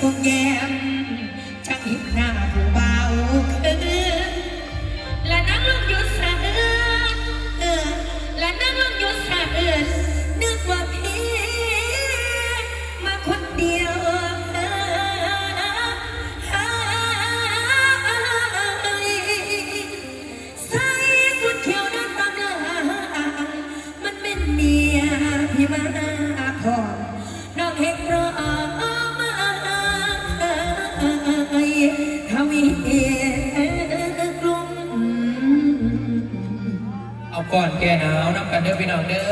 Okay. เอาก่อนแก่หนาวน้ำกันเด้อพี่น้องเด้อ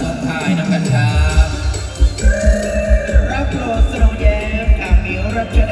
สมทายน้ำกันครับรับโปรดสนองแย้มกับมิวรัชดา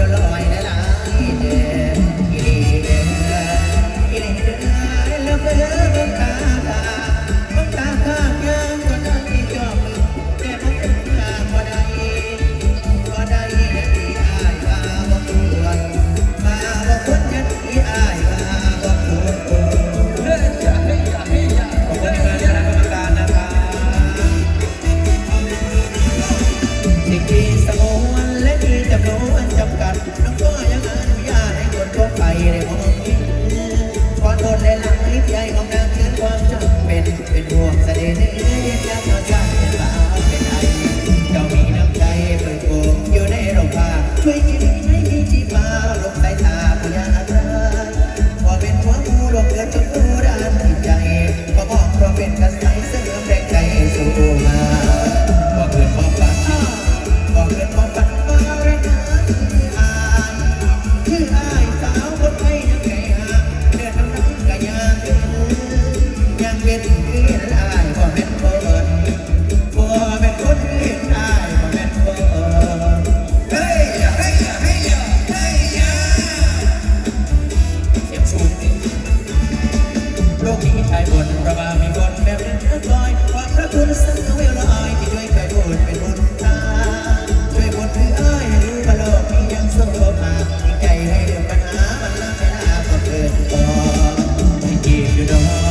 ยวลอยได้ you know